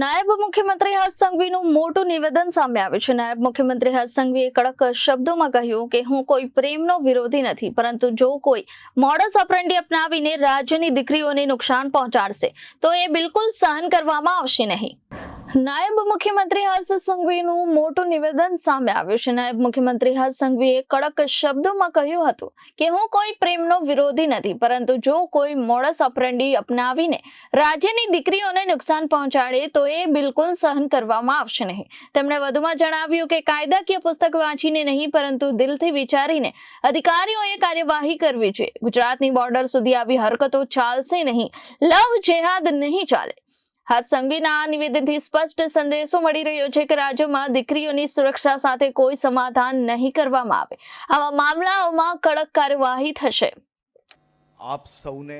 નાયબ મુખ્યમંત્રી હર્ષ સંઘવીનું મોટું નિવેદન સામે આવ્યું છે. નાયબ મુખ્યમંત્રી હર્ષ સંઘવીએ કડક શબ્દોમાં કહ્યું કે હું કોઈ પ્રેમનો વિરોધી નથી, પરંતુ જો કોઈ મોડસ ઓપરેન્ડી અપનાવીને રાજ્યની દીકરીઓને નુકસાન પહોંચાડશે, તો એ બિલકુલ સહન કરવામાં આવશે નહીં. નાયબ મુખ્યમંત્રી હર્ષ સંઘવીનું મોટું નિવેદન સામે આવ્યું છે. નાયબ મુખ્યમંત્રી હર્ષ સંઘવીએ કડક શબ્દોમાં કહ્યું હતું કે, હું કોઈ પ્રેમનો વિરોધી નથી, પરંતુ જો કોઈ મોડસ ઓપરેન્ડી અપનાવીને રાજ્યની દીકરીઓને નુકસાન પહોંચાડે, તો એ બિલકુલ સહન કરવામાં આવશે નહીં. તેમણે વધુમાં જણાવ્યું કે, કાયદાકીય પુસ્તક વાંચીને નહીં, પરંતુ દિલથી વિચારીને અધિકારીઓએ કાર્યવાહી કરવી જોઈએ. ગુજરાતની બોર્ડર સુધી આવી હરકતો ચાલશે નહીં. લવ જેહાદ નહીં ચાલે. હાથ સંઘવીના નિવેદનથી સ્પષ્ટ સંદેશો મળી રહ્યો છે કે રાજ્યમાં દીકરીઓની સુરક્ષા સાથે કોઈ સમાધાન નહીં કરવામાં આવે. આવા મામલાઓમાં કડક કાર્યવાહી થશે. આપ સૌને,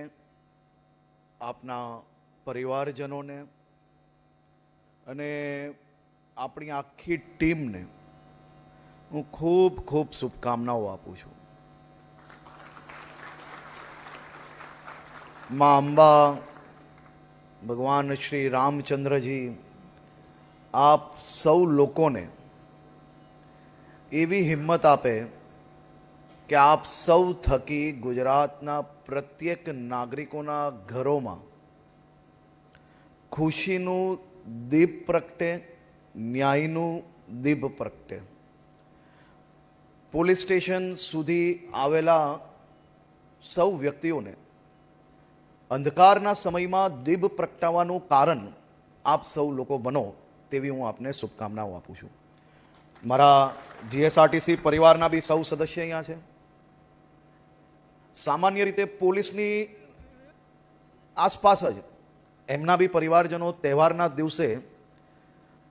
આપના પરિવારજનોને અને આપણી આખી ટીમને હું ખૂબ ખૂબ શુભકામનાઓ આપું છું. મા અંબા ભગવાન શ્રી રામચંદ્રજી આપ સૌ લોકોને એવી હિંમત આપે કે આપ સૌ થકી ગુજરાતના પ્રત્યેક નાગરિકોના ઘરોમાં ખુશીનું દીપ પ્રગટે ન્યાયનું દીપ પ્રગટે પોલીસ સ્ટેશન સુધી આવેલા સૌ વ્યક્તિઓને અંધકારના સમયમાં દીપ પ્રગટાવવાનું કારણ આપ સૌ લોકો બનો તેવી હું આપને શુભકામનાઓ આપું છું. મારા જીએસઆરટીસી પરિવારના બી સૌ સદસ્ય અહીંયા છે. સામાન્ય રીતે પોલીસની આસપાસ જ એમના બી પરિવારજનો તહેવારના દિવસે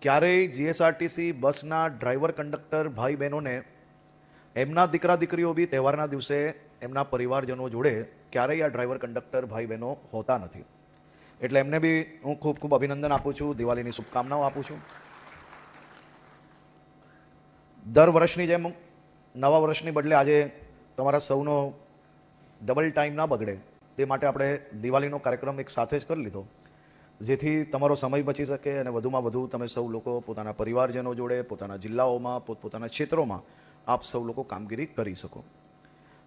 ક્યારેય જીએસઆરટીસી બસના ડ્રાઈવર કંડક્ટર ભાઈ બહેનોને એમના દીકરા દીકરીઓ બી તહેવારના દિવસે એમના પરિવારજનો જોડે ક્યારેય આ ડ્રાઈવર કંડક્ટર ભાઈ બહેનો હોતા નથી. એટલે એમને બી હું ખૂબ ખૂબ અભિનંદન આપું છું, દિવાળીની શુભકામનાઓ આપું છું. દર વર્ષની જેમ નવા વર્ષની બદલે આજે તમારા સૌનો ડબલ ટાઈમ ના બગડે તે માટે આપણે દિવાળીનો કાર્યક્રમ એક સાથે જ કરી લીધો, જેથી તમારો સમય બચી શકે અને વધુમાં વધુ તમે સૌ લોકો પોતાના પરિવારજનો જોડે, પોતાના જિલ્લાઓમાં, પોતપોતાના ક્ષેત્રોમાં આપ સૌ લોકો કામગીરી કરી શકો.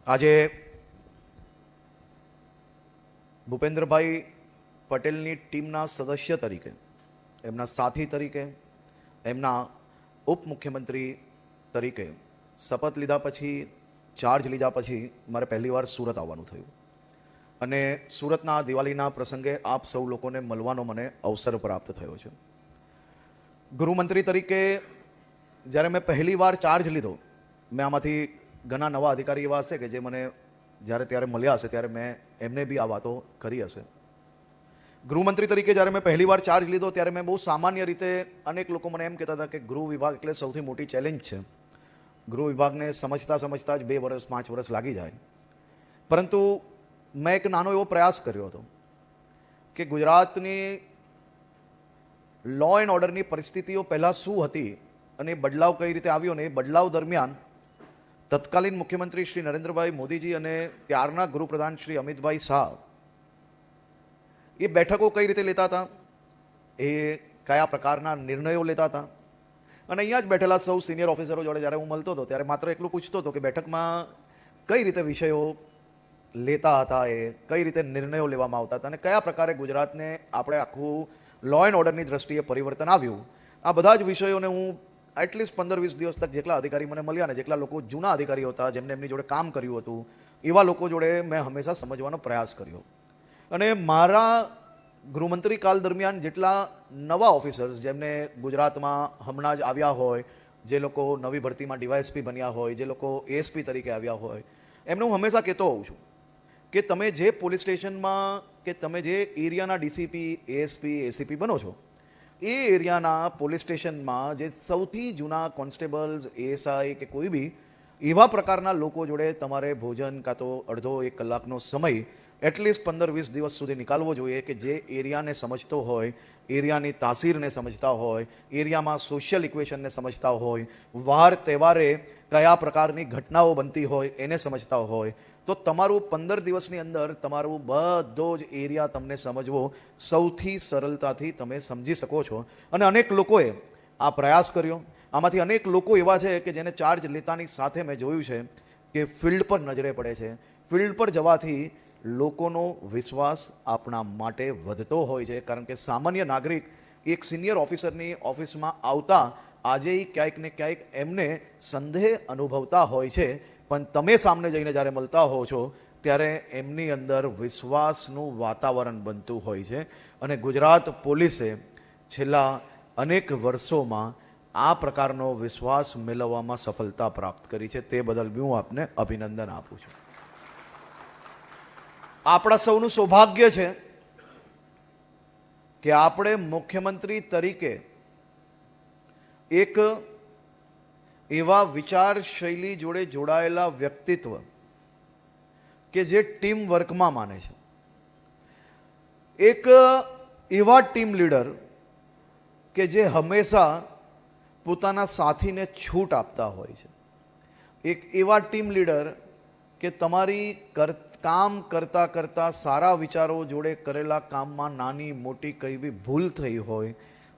આજે ભૂપેન્દ્રભાઈ પટેલની ટીમના સદસ્ય તરીકે, એમના સાથી તરીકે, એમના ઉપમુખ્યમંત્રી તરીકે શપથ લીધા પછી ચાર્જ લીધા પછી મારે પહેલીવાર સુરત આવવાનું થયું. અને સુરતના દિવાળીના પ્રસંગે આપ સૌ લોકોને મળવાનો મને અવસર પ્રાપ્ત થયો છે. ગૃહમંત્રી તરીકે જ્યારે મેં પહેલીવાર ચાર્જ લીધો, મેં આમાંથી ઘણા નવા અધિકારી એવા હશે કે જે મને જ્યારે ત્યારે મળ્યા હશે, ત્યારે મેં એમને બી આ વાતો કરી હશે. ગૃહમંત્રી તરીકે જ્યારે મેં પહેલીવાર ચાર્જ લીધો, ત્યારે મેં બહુ સામાન્ય રીતે અનેક લોકો મને એમ કહેતા હતા કે ગૃહ વિભાગ એટલે સૌથી મોટી ચેલેન્જ છે. ગૃહ વિભાગને સમજતા સમજતા જ બે વર્ષ, પાંચ વર્ષ લાગી જાય. પરંતુ મેં એક નાનો એવો પ્રયાસ કર્યો હતો કે ગુજરાતની લો એન્ડ ઓર્ડરની પરિસ્થિતિઓ પહેલાં શું હતી અને બદલાવ કઈ રીતે આવ્યો ને એ બદલાવ દરમિયાન તત્કાલીન મુખ્યમંત્રી શ્રી નરેન્દ્રભાઈ મોદીજી અને ત્યારના ગૃહપ્રધાન શ્રી અમિતભાઈ શાહ, એ બેઠકો કઈ રીતે લેતા હતા? એ કયા પ્રકારના નિર્ણયો લેતા હતા? અને અહીંયા જ બેઠેલા સૌ સિનિયર ઓફિસરો જોડે જ્યારે હું મળતો હતો, ત્યારે માત્ર એટલું પૂછતો હતો કે બેઠકમાં કઈ રીતે વિષયો લેતા હતા એ, કઈ રીતે નિર્ણયો લેવામાં આવતા હતા અને કયા પ્રકારે ગુજરાતને આપણે આખું લો એન્ડ ઓર્ડરની દ્રષ્ટિએ પરિવર્તન આવ્યું. આ બધા જ વિષયોને હું એટલીસ્ટ પંદર વીસ દિવસ તક જેટલા અધિકારી મને મળ્યા ને જેટલા લોકો જૂના અધિકારીઓ હતા, જેમને એમની જોડે કામ કર્યું હતું, એવા લોકો જોડે મેં હંમેશા સમજવાનો પ્રયાસ કર્યો. અને મારા ગૃહમંત્રી કાલ દરમિયાન જેટલા નવા ઓફિસર્સ જેમને ગુજરાતમાં હમણાં જ આવ્યા હોય, જે લોકો નવી ભરતીમાં ડીવાયએસપી બન્યા હોય, જે લોકો એએસપી તરીકે આવ્યા હોય, એમને હું હંમેશા કહેતો હોઉં છું કે તમે જે પોલીસ સ્ટેશનમાં કે તમે જે એરિયાના ડીસીપી, એએસપી, એસીપી બનો છો એ એરિયાના પોલીસ સ્ટેશનમાં જે સૌથી જૂના કોન્સ્ટેબલ્સ, એએસઆઈ કે કોઈ બી, એવા પ્રકારના લોકો જોડે તમારે ભોજન કાં તો અડધો એક કલાકનો સમય એટલીસ્ટ પંદર વીસ દિવસ સુધી નીકાળવો જોઈએ કે જે એરિયાને સમજતો હોય, એરિયાની તાસીરને સમજતા હોય, એરિયામાં સોશિયલ ઇક્વેશનને સમજતા હોય વાર તહેવારે કયા પ્રકારની ઘટનાઓ બનતી હોય એને સમજતા હોય તો તમારું પંદર દિવસની અંદર તમારું બધો જ એરિયા તમને સમજવો, સૌથી સરળતાથી તમે સમજી શકો છો. અને અનેક લોકોએ આ પ્રયાસ કર્યો. આમાંથી અનેક લોકો એવા છે કે જેને ચાર્જ લેતાની સાથે મેં જોયું છે કે ફિલ્ડ પર નજરે પડે છે. ફિલ્ડ પર જવાથી લોકોનો વિશ્વાસ આપણા માટે વધતો હોય છે. કારણ કે સામાન્ય નાગરિક એક સિનિયર ઓફિસરની ઓફિસમાં આવતા, આજે ક્યાંક ને ક્યાંક એમને સંદેહ અનુભવતા હોય છે પણ તમે સામને જઈને જ્યારે મળતા હો છો, ત્યારે એમની અંદર વિશ્વાસનું વાતાવરણ બનતું હોય છે. અને ગુજરાત પોલીસે છેલ્લા અનેક વર્ષોમાં આ પ્રકારનો વિશ્વાસ મેળવવામાં સફળતા પ્રાપ્ત કરી છે. તે બદલ હું આપને અભિનંદન આપું છું. આપણા સૌનું સૌભાગ્ય છે કે આપણે મુખ્યમંત્રી તરીકે એક એવા વિચાર શૈલી જોડે જોડાયેલા વ્યક્તિત્વ કે જે ટીમ વર્કમાં માને છે. એક એવા ટીમ લીડર કે જે હંમેશા પોતાના સાથીને છૂટ આપતા હોય છે. એક એવા ટીમ લીડર કે તમારી કર, કામ કરતાં કરતાં સારા વિચારો જોડે કરેલા કામમાં નાની મોટી કઈ બી ભૂલ થઈ હોય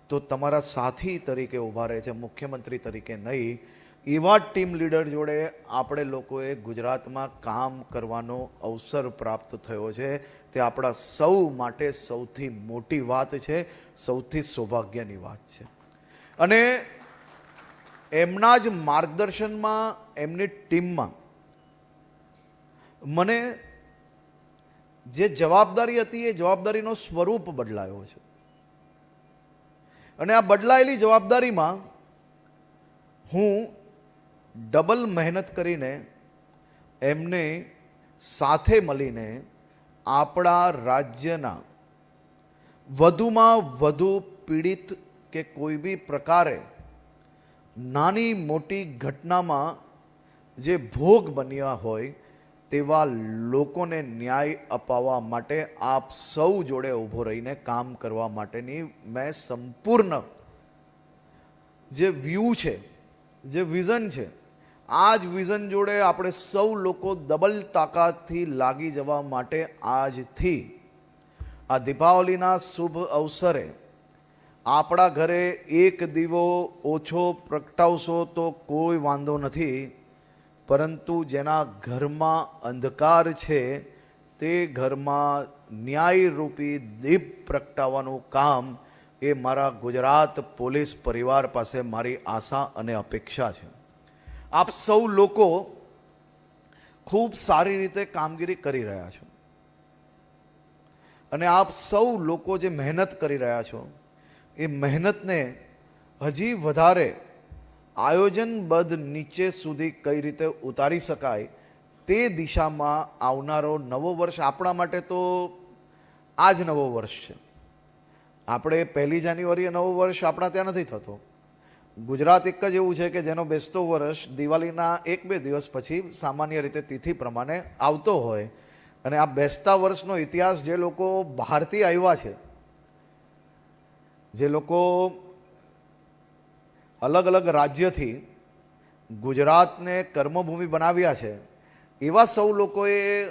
તો તમારા સાથી તરીકે ઊભા રહે છે, મુખ્યમંત્રી તરીકે નહીં એવા ટીમ લીડર જોડે આપણે લોકોએ ગુજરાતમાં કામ કરવાનો અવસર પ્રાપ્ત થયો છે. તે આપણા સૌ માટે સૌથી મોટી વાત છે, સૌથી સૌભાગ્યની વાત છે. અને એમના જ માર્ગદર્શનમાં, એમની ટીમમાં મને જે જવાબદારી હતી એ જવાબદારીનો સ્વરૂપ બદલાયો છે. અને આ બદલાયેલી જવાબદારીમાં હું ડબલ મહેનત કરીને એમને સાથે મળીને આપણા રાજ્યના વધુમાં વધુ પીડિત કે કોઈ બી પ્રકારે નાની મોટી ઘટનામાં જે ભોગ બન્યા હોય તેવા લોકોને ન્યાય અપાવવા માટે આપ સૌ જોડે ઊભો રહીને કામ કરવા માટેની મેં સંપૂર્ણ જે વ્યૂ છે, જે વિઝન છે આ જ વિઝન જોડે આપણે સૌ લોકો ડબલ તાકાતથી લાગી જવા માટે આજથી આ દીપાવલીના શુભ અવસરે આપણા ઘરે એક દીવો ઓછો પ્રગટાવશો તો કોઈ વાંધો નથી, પરંતુ જેના ઘરમાં અંધકાર છે, તે ઘરમાં ન્યાયરૂપી દીપ પ્રગટાવવાનું કામ એ મારા ગુજરાત પોલીસ પરિવાર પાસે મારી આશા અને અપેક્ષા છે. આપ સૌ લોકો ખૂબ સારી રીતે કામગીરી કરી રહ્યા છો. અને આપ સૌ લોકો જે મહેનત કરી રહ્યા છો, એ મહેનતને હજી વધારે આયોજનબદ્ધ નીચે સુધી કઈ રીતે ઉતારી શકાય તે દિશામાં આવનારો નવો વર્ષ આપણા માટે તો આ જ નવો વર્ષ છે. આપણે પહેલી જાન્યુઆરીએ નવો વર્ષ આપણા ત્યાં નથી થતો. ગુજરાત એક જ એવું છે કે જેનો બેસતો વર્ષ દિવાળીના એક બે દિવસ પછી સામાન્ય રીતે તિથિ પ્રમાણે આવતો હોય. અને આ બેસતા વર્ષનો ઇતિહાસ જે લોકો બહારથી આવ્યા છે, જે લોકો અલગ અલગ રાજ્યથી ગુજરાતને કર્મભૂમિ બનાવ્યા છે, એવા સૌ લોકોએ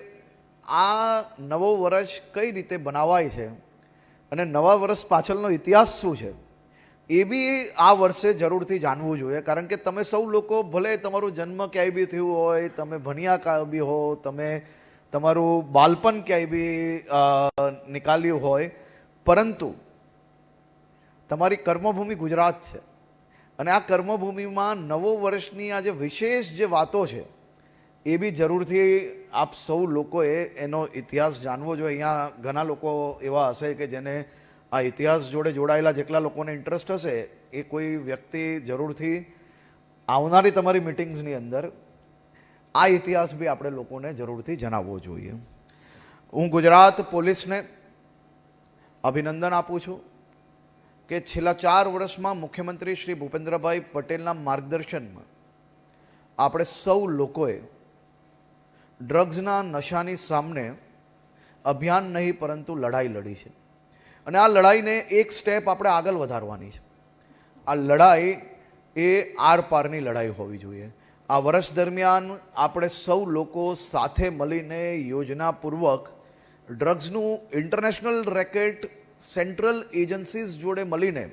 આ નવો વર્ષ કઈ રીતે બનાવાય છે અને નવા વર્ષ પાછળનો ઇતિહાસ શું છે? એ બી આ વર્ષે જરૂરથી જાણવું જોઈએ. કારણ કે તમે સૌ લોકો ભલે તમારું જન્મ ક્યાંય બી થયું હોય, તમે ભણ્યા ક્યાં બી હો, તમે તમારું બાળપણ ક્યાંય બી નીકાળ્યું હોય, પરંતુ તમારી કર્મભૂમિ ગુજરાત છે. અને આ કર્મભૂમિમાં નવો વર્ષની આ જે વિશેષ જે વાતો છે, એ બી જરૂરથી આપ સૌ લોકોએ એનો ઇતિહાસ જાણવો જોઈએ. અહીંયા ઘણા લોકો એવા હશે કે જેને આ ઇતિહાસ જોડે જોડાયેલા જેટલા લોકોને ઇન્ટરેસ્ટ હશે, એ કોઈ વ્યક્તિ જરૂરથી આવનારી તમારી મિટિંગ્સની અંદર આ ઇતિહાસ બી આપણે લોકોને જરૂરથી જણાવવો જોઈએ. હું ગુજરાત પોલીસને અભિનંદન આપું છું કે છેલ્લા ચાર વર્ષમાં મુખ્યમંત્રી શ્રી ભૂપેન્દ્રભાઈ પટેલના માર્ગદર્શનમાં આપણે સૌ લોકોએ ડ્રગ્સના નશાની સામે અભિયાન નહીં પરંતુ લડાઈ લડી છે. અને આ લડાઈને એક સ્ટેપ આપણે આગળ વધારવાની છે. આ લડાઈ એ આરપારની લડાઈ હોવી જોઈએ. આ વર્ષ દરમિયાન આપણે સૌ લોકો સાથે મળીને યોજનાપૂર્વક ડ્રગ્સનું ઇન્ટરનેશનલ રેકેટ સેન્ટ્રલ એજન્સીઝ જોડે મળીને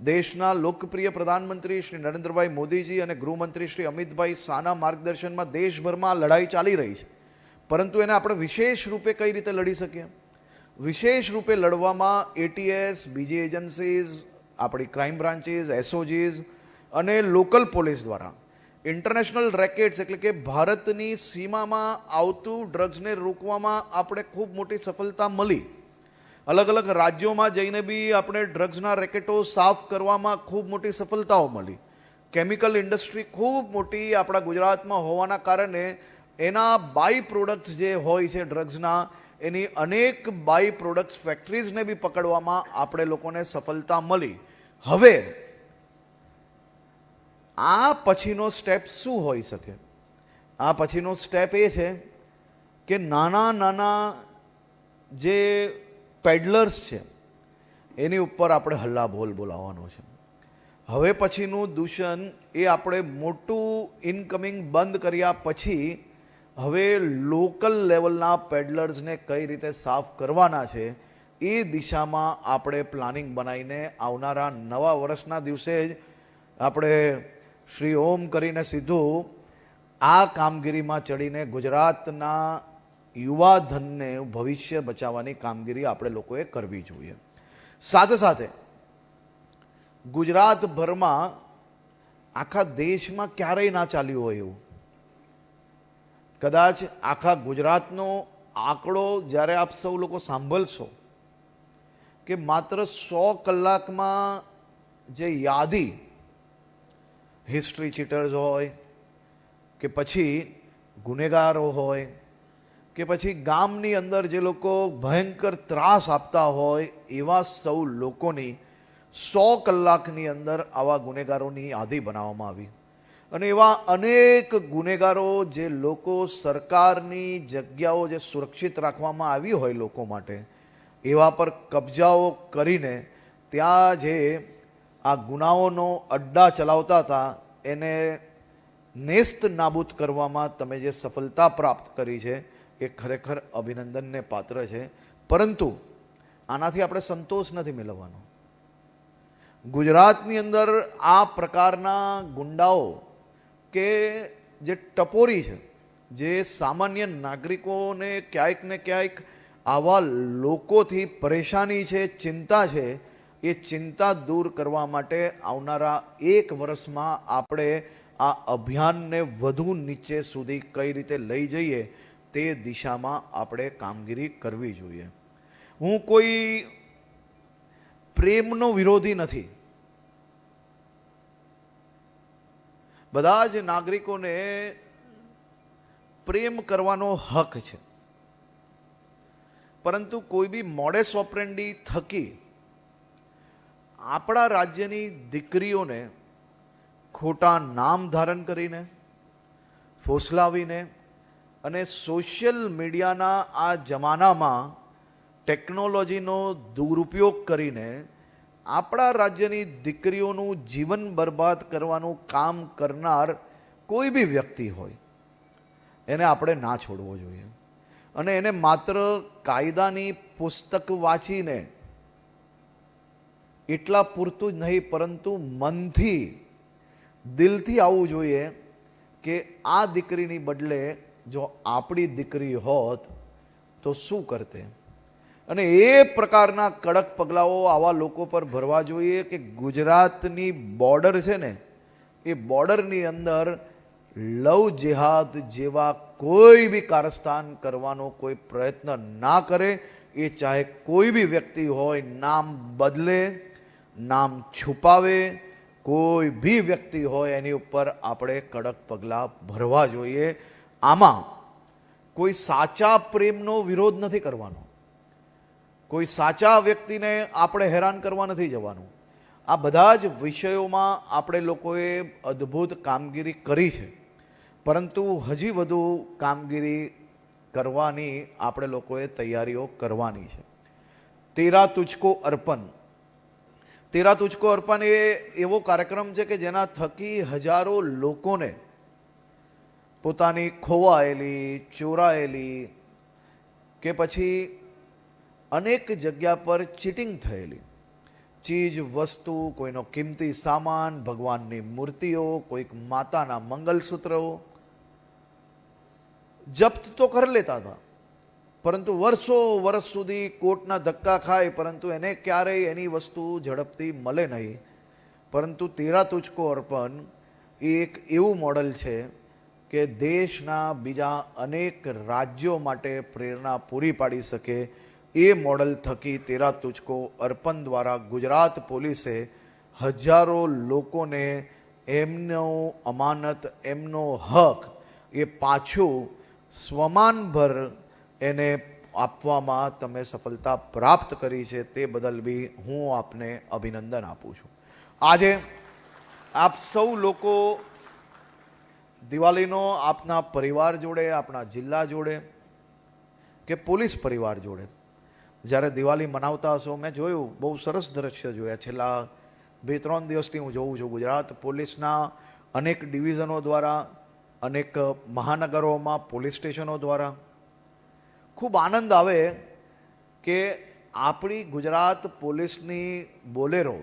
દેશના લોકપ્રિય પ્રધાનમંત્રી શ્રી નરેન્દ્રભાઈ મોદીજી અને ગૃહમંત્રી શ્રી અમિતભાઈ શાહના માર્ગદર્શનમાં દેશભરમાં લડાઈ ચાલી રહી છે. પરંતુ એને આપણે વિશેષ રૂપે કઈ રીતે લડી શકીએ? વિશેષ રૂપે લડવામાં એટીએસ બીજી એજન્સીઝ આપણી ક્રાઇમ બ્રાન્ચીસ એસઓજીસ અને લોકલ પોલીસ દ્વારા ઇન્ટરનેશનલ રેકેટ્સ એટલે કે ભારતની સીમામાં આવતું ડ્રગ્સને રોકવામાં આપણે ખૂબ મોટી સફળતા મળી. અલગ અલગ રાજ્યોમાં જઈને બી આપણે ડ્રગ્સના રેકેટો સાફ કરવામાં ખૂબ મોટી સફળતાઓ મળી. કેમિકલ ઇન્ડસ્ટ્રી ખૂબ મોટી આપણા ગુજરાતમાં હોવાના કારણે એના બાય પ્રોડક્ટ્સ જે હોય છે ડ્રગ્સના એની અનેક બાય પ્રોડક્ટ્સ ફેક્ટરીઝને બી પકડવામાં આપણે લોકોને સફળતા મળી. હવે, આ પછીનો સ્ટેપ શું હોઈ શકે? આ પછીનો સ્ટેપ એ છે કે નાના નાના જે પેડલર્સ છે, એની ઉપર આપણે હલ્લા બોલ બોલાવવાનો છે. હવે પછીનું દૂષણ એ આપણે મોટું ઇનકમિંગ બંધ કર્યા પછી હવે લોકલ લેવલના પેડલર્સને કઈ રીતે સાફ કરવાના છે, એ દિશામાં આપણે પ્લાનિંગ બનાવીને આવનારા નવા વર્ષના દિવસે જ આપણે શ્રી ઓમ કરીને સીધું આ કામગીરીમાં ચડીને ગુજરાતના યુવા ધનને ભવિષ્ય બચાવવાની કામગીરી આપણે લોકોએ કરવી જોઈએ. સાથે સાથે ગુજરાતભરમાં આખા દેશમાં ક્યારેય ના ચાલ્યું હોય એવું. કદાચ આખા ગુજરાતનો આંકડો જ્યારે આપ સૌ લોકો સાંભળશો કે માત્ર સો કલાકમાં જે યાદી હિસ્ટ્રી ચીટર્સ હોય કે પછી ગુનેગારો હોય કે પછી ગામની અંદર જે લોકો ભયંકર ત્રાસ આપતા હોય એવા સૌ લોકોની સો કલાકની અંદર આવા ગુનેગારોની યાદી બનાવવામાં આવી. અને એવા અનેક ગુનેગારો જે લોકો સરકારની જગ્યાઓ જે સુરક્ષિત રાખવામાં આવી હોય લોકો માટે, એવા પર કબજાઓ કરીને ત્યાં જે આ ગુનાઓનો અડ્ડા ચલાવતા હતા, એને નેસ્ત નાબૂદ કરવામાં તમે જે સફળતા પ્રાપ્ત કરી છે, એ ખરેખર અભિનંદનને પાત્ર છે. પરંતુ આનાથી આપણે સંતોષ નથી મેળવવાનો. ગુજરાતની અંદર આ પ્રકારના ગુંડાઓ કે જે ટપોરી છે, જે સામાન્ય નાગરિકોને ક્યાંક ને ક્યાંક આવા લોકોથી પરેશાની છે, ચિંતા છે, એ ચિંતા દૂર કરવા માટે આવનારા એક વર્ષમાં આપણે આ અભિયાનને વધુ નીચે સુધી કઈ રીતે લઈ જઈએ તે દિશામાં આપણે કામગીરી કરવી જોઈએ. હું કોઈ પ્રેમનો વિરોધી નથી. બધા જ નાગરિકોને પ્રેમ કરવાનો હક છે. પરંતુ કોઈ બી મોડેસ ઓપરેન્ડી થકી આપણા રાજ્યની દીકરીઓને ખોટા નામ ધારણ કરીને, ફોસલાવીને અને સોશિયલ મીડિયાના આ જમાનામાં ટેકનોલોજીનો દુરુપયોગ કરીને આપણા રાજ્યની દીકરીઓનું જીવન બરબાદ કરવાનું કામ કરનાર કોઈ બી વ્યક્તિ હોય, એને આપણે ના છોડવો જોઈએ. અને એને માત્ર કાયદાની પુસ્તક વાંચીને એટલા પૂરતું જ નહીં, પરંતુ મનથી, દિલથી આવવું જોઈએ કે આ દીકરીની બદલે જો આપણી દીકરી હોત તો શું કરતે? અને એ પ્રકારના કડક પગલાઓ આવા લોકો પર ભરવા જોઈએ કે ગુજરાતની બોર્ડર છે ને, એ બોર્ડરની અંદર લવ જેહાદ જેવા કોઈ બી કારસ્તાન કરવાનો કોઈ પ્રયત્ન ના કરે, એ ચાહે કોઈ બી વ્યક્તિ હોય નામ બદલે, નામ છુપાવે, કોઈ બી વ્યક્તિ હોય એની ઉપર આપણે કડક પગલાં ભરવા જોઈએ. આમાં કોઈ સાચા પ્રેમનો વિરોધ નથી કરવાનો. કોઈ સાચા વ્યક્તિને આપણે હેરાન કરવા નથી જવાનું. આ બધા જ વિષયોમાં આપણે લોકોએ અદ્ભુત કામગીરી કરી છે. પરંતુ હજી વધુ કામગીરી કરવાની આપણે લોકોએ તૈયારીઓ કરવાની છે. તેરા તુચકો અર્પણ. તેરા તુચકો અર્પણ એ એવો કાર્યક્રમ છે કે જેના થકી હજારો લોકોને પોતાની ખોવાયેલી, ચોરાયેલી કે પછી અનેક જગ્યા પર ચીટિંગ થયેલી. ચીજ, વસ્તુ, કોઈનો કિંમતી સામાન, ભગવાનની મૂર્તિઓ, કોઈક માતાના મંગલસૂત્રો જપ્ત તો કરી લેતા હતા. પરંતુ વર્ષો વર્ષ સુધી કોર્ટના ધક્કા ખાય, પરંતુ એને ક્યારેય એની વસ્તુ ઝડપથી મળે નહીં. પરંતુ તેરા તુચકો અર્પણ એ એક એવું મોડલ છે કે દેશના બીજા અનેક રાજ્યો માટે પ્રેરણા પૂરી પાડી શકે એ મોડલ થકી તેરા તુચકો અર્પણ દ્વારા ગુજરાત પોલીસે હજારો લોકોને એમનો અમાનત, એમનો હક એ પાછું સ્વમાનભર એને આપવામાં તમે સફળતા પ્રાપ્ત કરી છે તે બદલ બી હું આપને અભિનંદન આપું છું. આજે આપ સૌ લોકો દિવાળીનો આપના પરિવાર જોડે, આપણા જિલ્લા જોડે કે પોલીસ પરિવાર જોડે જ્યારે દિવાળી મનાવતા હશો, મેં જોયું, બહુ સરસ દ્રશ્ય જોયા. છેલ્લા બે, ત્રણ દિવસથી હું જોઉં છું ગુજરાત પોલીસના અનેક ડિવિઝનો દ્વારા, અનેક મહાનગરોમાં, પોલીસ સ્ટેશનો દ્વારા. ખૂબ આનંદ આવે કે આપણી ગુજરાત પોલીસની બોલેરો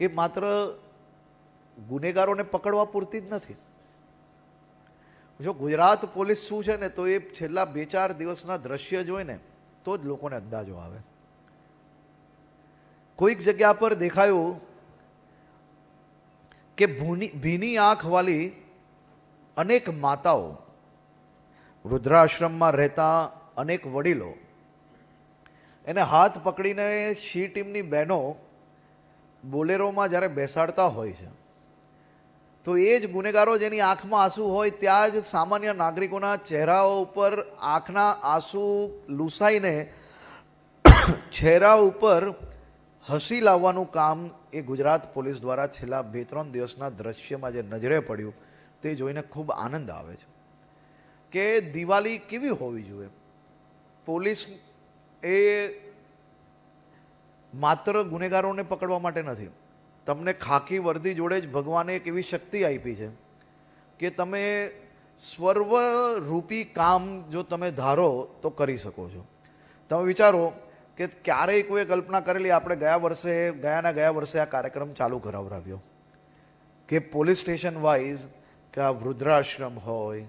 એ માત્ર ગુનેગારોને પકડવા પૂરતી જ નથી. જો ગુજરાત પોલીસ શું છે ને, તો એ છેલ્લા બે, ચાર દિવસના દ્રશ્ય જોઈને તો જ લોકોને અંદાજો આવે. કોઈક જગ્યા પર દેખાયું કે ભૂની, ભીની આંખવાળી અનેક માતાઓ વૃદ્ધાશ્રમમાં રહેતા અનેક વડીલો, એને હાથ પકડીને શી ટીમની બહેનો બોલેરોમાં જ્યારે બેસાડતા હોય છે તો એ જ ગુનેગારો જેની આંખમાં આંસુ હોય ત્યાં જ સામાન્ય નાગરિકોના ચહેરાઓ ઉપર આંખના આંસુ લૂસાઈને ચહેરા ઉપર હસી લાવવાનું કામ એ ગુજરાત પોલીસ દ્વારા છેલ્લા બે ત્રણ દિવસના દ્રશ્યમાં જે નજરે પડ્યું તે જોઈને ખૂબ આનંદ આવે છે કે દિવાળી કેવી હોવી જોઈએ? પોલીસ એ માત્ર ગુનેગારોને પકડવા માટે નથી. તમને ખાકી વર્દી જોડે જ ભગવાને એક એવી શક્તિ આપી છે કે તમે સ્વર્વરૂપી કામ જો તમે ધારો તો કરી શકો છો. તમે વિચારો કે ક્યારેય કોઈએ કલ્પના કરેલી આપણે ગયા વર્ષે, ગયાના ગયા વર્ષે આ કાર્યક્રમ ચાલુ કરાવરાવ્યો કે પોલીસ સ્ટેશન વાઇઝ કે આ વૃદ્ધાશ્રમ હોય,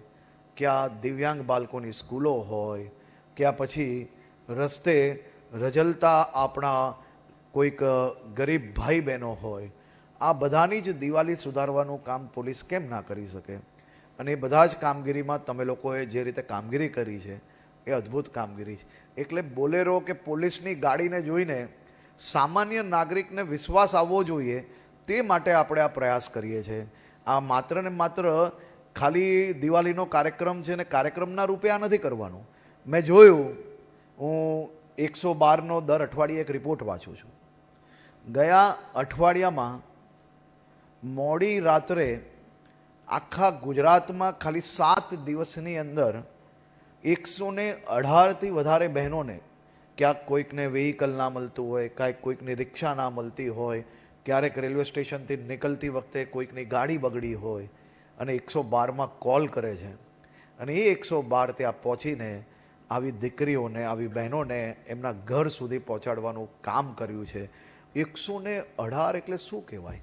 કે આ દિવ્યાંગ બાળકોની સ્કૂલો હોય, કે આ પછી રસ્તે રજલતા આપણા કોઈક ગરીબ ભાઈ બહેનો હોય, આ બધાની જ દિવાળી સુધારવાનું કામ પોલીસ કેમ ના કરી શકે? અને એ બધા જ કામગીરીમાં તમે લોકોએ જે રીતે કામગીરી કરી છે, એ અદ્ભુત કામગીરી છે. એટલે બોલેરો કે પોલીસની ગાડીને જોઈને સામાન્ય નાગરિકને વિશ્વાસ આવવો જોઈએ, તે માટે આપણે આ પ્રયાસ કરીએ છીએ આ માત્ર ને માત્ર ખાલી દિવાળીનો કાર્યક્રમ છે ને કાર્યક્રમના રૂપે આ નથી કરવાનું. મેં જોયું, હું એકસો બારનો દર અઠવાડિયે એક રિપોર્ટ વાંચું છું. ગયા અઠવાડિયામાં મોડી રાત્રે આખા ગુજરાતમાં ખાલી સાત દિવસની અંદર એકસો ને અઢારથી વધારે બહેનોને ક્યાંક કોઈકને વેહિકલ ના મળતું હોય ક્યાંક કોઈકને રિક્ષા ના મળતી હોય, ક્યારેક રેલવે સ્ટેશનથી નીકળતી વખતે કોઈકની ગાડી બગડી હોય અને એકસો બારમાં કોલ કરે છે. અને એ એકસો બાર ત્યાં પહોંચીને આવી દીકરીઓને, આવી બહેનોને એમના ઘર સુધી પહોંચાડવાનું કામ કર્યું છે. એકસો ને અઢાર એટલે શું કહેવાય?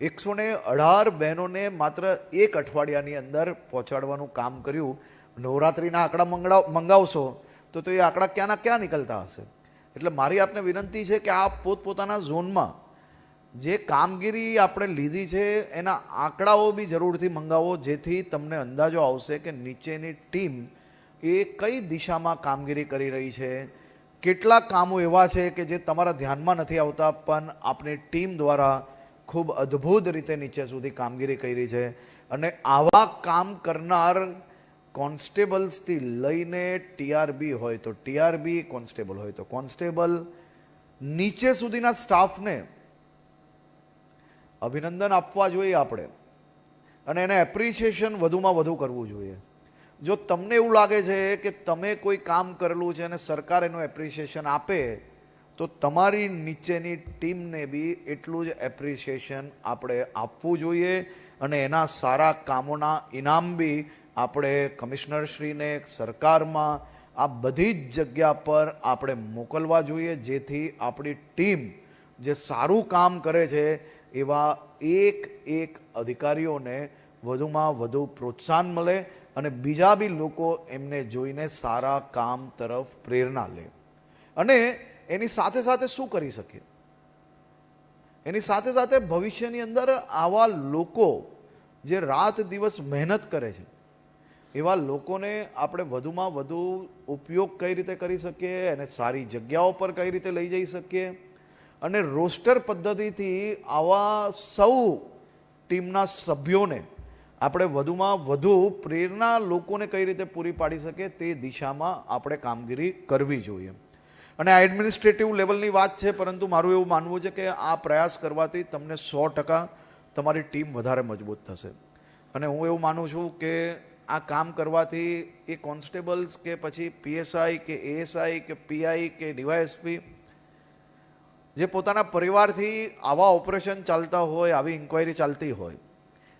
એકસો ને અઢાર બહેનોને માત્ર એક અઠવાડિયાની અંદર પહોંચાડવાનું કામ કર્યું. નવરાત્રિના આંકડા મંગળાવ મંગાવશો તો તો એ આંકડા ક્યાંના ક્યાં નીકળતા હશે? એટલે મારી આપને વિનંતી છે કે આપ પોતપોતાના ઝોનમાં જે કામગીરી આપણે લીધી છે, એના આંકડાઓ બી જરૂરથી મંગાવો, જેથી તમને અંદાજો આવશે કે નીચેની ટીમ એ કઈ દિશામાં કામગીરી કરી રહી છે કેટલા કામો એવા છે કે જે તમારા ધ્યાનમાં નથી આવતા, પણ આપણી ટીમ દ્વારા ખૂબ અદ્ભુત રીતે નીચે સુધી કામગીરી કરી છે. અને આવા કામ કરનાર કોન્સ્ટેબલ્સથી લઈને ટીઆરબી હોય તો ટીઆરબી, કોન્સ્ટેબલ હોય તો કોન્સ્ટેબલ. નીચે સુધીના સ્ટાફને અભિનંદન આપવા જોઈએ આપણે. અને એને એપ્રિશિએશન વધુમાં વધુ કરવું જોઈએ. જો તમને એવું લાગે છે કે તમે કોઈ કામ કરેલું છે અને સરકાર એનું એપ્રિસિએશન આપે, તો તમારી નીચેની ટીમને બી એટલું જ એપ્રિસિએશન આપણે આપવું જોઈએ અને એના સારા કામોના ઇનામ બી આપણે કમિશનરશ્રીને, સરકારમાં, આ બધી જ જગ્યા પર આપણે મોકલવા જોઈએ. જેથી આપણી ટીમ જે સારું કામ કરે છે, એવા એક એક અધિકારીઓને વધુમાં વધુ પ્રોત્સાહન મળે અને બીજા બી લોકો એમને જોઈને સારા કામ તરફ પ્રેરણા લે. અને એની સાથે સાથે શું કરી શકીએ એની સાથે સાથે ભવિષ્યની અંદર આવા લોકો જે રાત દિવસ મહેનત કરે છે, એવા લોકોને આપણે વધુમાં વધુ ઉપયોગ કઈ રીતે કરી શકીએ? એને સારી જગ્યાઓ પર કઈ રીતે લઈ જઈ શકીએ? અને રોસ્ટર પદ્ધતિથી આવા સૌ ટીમના સભ્યોને આપણે વધુમાં વધુ પ્રેરણા લોકોને કઈ રીતે પૂરી પાડી શકે તે દિશામાં આપણે કામગીરી કરવી જોઈએ. અને આ એડમિનિસ્ટ્રેટિવ લેવલની વાત છે, પરંતુ મારું એવું માનવું છે કે આ પ્રયાસ કરવાથી તમને સો ટકા તમારી ટીમ વધારે મજબૂત થશે. અને હું એવું માનું છું કે આ કામ કરવાથી એ કોન્સ્ટેબલ્સ કે પછી પીએસઆઈ કે એએસઆઈ કે પીઆઈ કે ડીવાયએસપી જે પોતાના પરિવારથી આવા ઓપરેશન ચાલતા હોય, આવી ઇન્ક્વાયરી ચાલતી હોય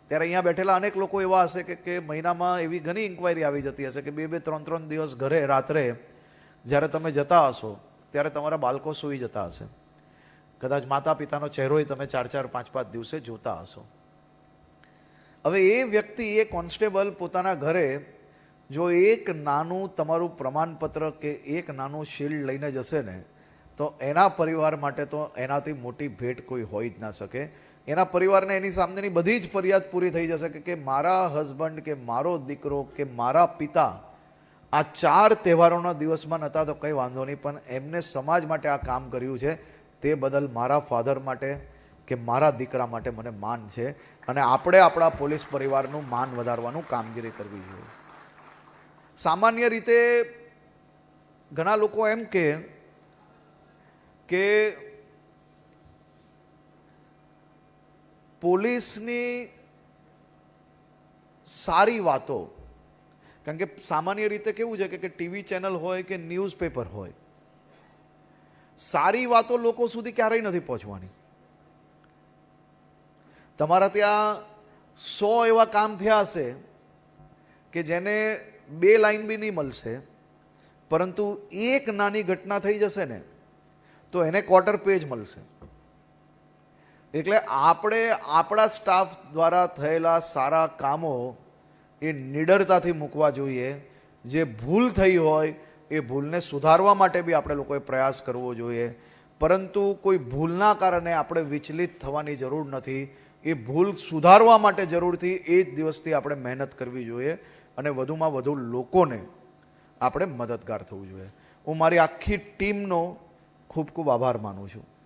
ત્યારે અહીંયા બેઠેલા અનેક લોકો એવા હશે કે કે મહિનામાં એવી ઘણી ઇન્ક્વાયરી આવી જતી હશે કે બે બે, ત્રણ ત્રણ દિવસ ઘરે, રાત્રે જ્યારે તમે જતા હશો, ત્યારે તમારા બાળકો સૂઈ જતા હશે. કદાચ માતા પિતાનો ચહેરોય તમે ચાર ચાર, પાંચ પાંચ દિવસે જોતા હશો. હવે એ વ્યક્તિ, એ કોન્સ્ટેબલ પોતાના ઘરે જો એક નાનું તમારું પ્રમાણપત્ર કે એક નાનું શિલ્ડ લઈને જશે ને, તો એના પરિવાર માટે તો એનાથી મોટી ભેટ કોઈ હોઈ જ ના શકે. એના પરિવારને એની સામેની બધી જ ફરિયાદ પૂરી થઈ જશે કે મારા હસબન્ડ કે મારો દીકરો કે મારા પિતા આ ચાર તહેવારોના દિવસમાં નહોતા, તો કંઈ વાંધો નહીં. પણ એમને સમાજ માટે આ કામ કર્યું છે. તે બદલ મારા ફાધર માટે કે મારા દીકરા માટે મને માન છે. અને આપણે આપણા પોલીસ પરિવારનું માન વધારવાનું કામગીરી કરવી જોઈએ. સામાન્ય રીતે ઘણા લોકો એમ કે પોલીસની સારી વાતો, કારણ કે સામાન્ય રીતે કેવું છે કે ટીવી ચેનલ હોય કે ન્યૂઝપેપર હોય, સારી વાતો લોકો સુધી ક્યારેય નથી પહોંચવાની. તમારા ત્યાં સો એવા કામ થયા હશે કે જેને બે લાઈન બી નહીં મળશે, પરંતુ એક નાની ઘટના થઈ જશે ને, તો એને ક્વાર્ટર પેજ મળશે. એટલે આપણે આપણા સ્ટાફ દ્વારા થયેલા સારા કામો એ નિડરતાથી મૂકવા જોઈએ. જે ભૂલ થઈ હોય એ ભૂલને સુધારવા માટે બી આપણે લોકોએ પ્રયાસ કરવો જોઈએ. પરંતુ કોઈ ભૂલના કારણે આપણે વિચલિત થવાની જરૂર નથી. એ ભૂલ સુધારવા માટે જરૂરથી એ જ દિવસથી આપણે મહેનત કરવી જોઈએ અને વધુમાં વધુ લોકોને આપણે મદદગાર થવું જોઈએ. હું મારી આખી ટીમનો ખૂબ ખૂબ આભાર માનું છું.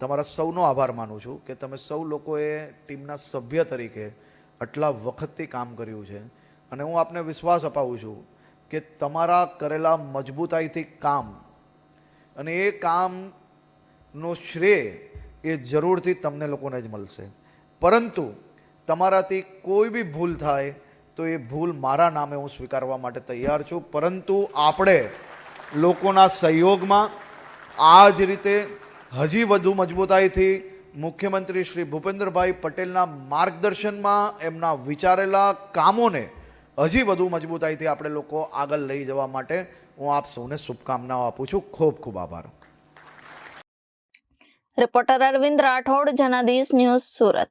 તમારા સૌનો આભાર માનું છું કે તમે સૌ લોકોએ ટીમના સભ્ય તરીકે આટલા વખતથી કામ કર્યું છે. અને હું આપને વિશ્વાસ અપાવું છું કે તમારા કરેલા મજબૂતાઈથી કામ અને એ કામનો શ્રેય એ જરૂરથી તમને લોકોને જ મળશે. પરંતુ તમારાથી કોઈ બી ભૂલ થાય તો એ ભૂલ મારા નામે હું સ્વીકારવા માટે તૈયાર છું. પરંતુ આપણે લોકોના સહયોગમાં આ જ રીતે હજી વધુ મજબૂતાઈથી મુખ્યમંત્રી શ્રી ભૂપેન્દ્રભાઈ પટેલના માર્ગદર્શનમાં એમના વિચારેલા કામોને હજી વધુ મજબૂતાઈથી આપણે લોકો આગળ લઈ જવા માટે હું આપ સૌને શુભકામનાઓ આપું છું. ખૂબ ખૂબ આભાર. Reporter Arvind Rathod, Janadesh news Surat.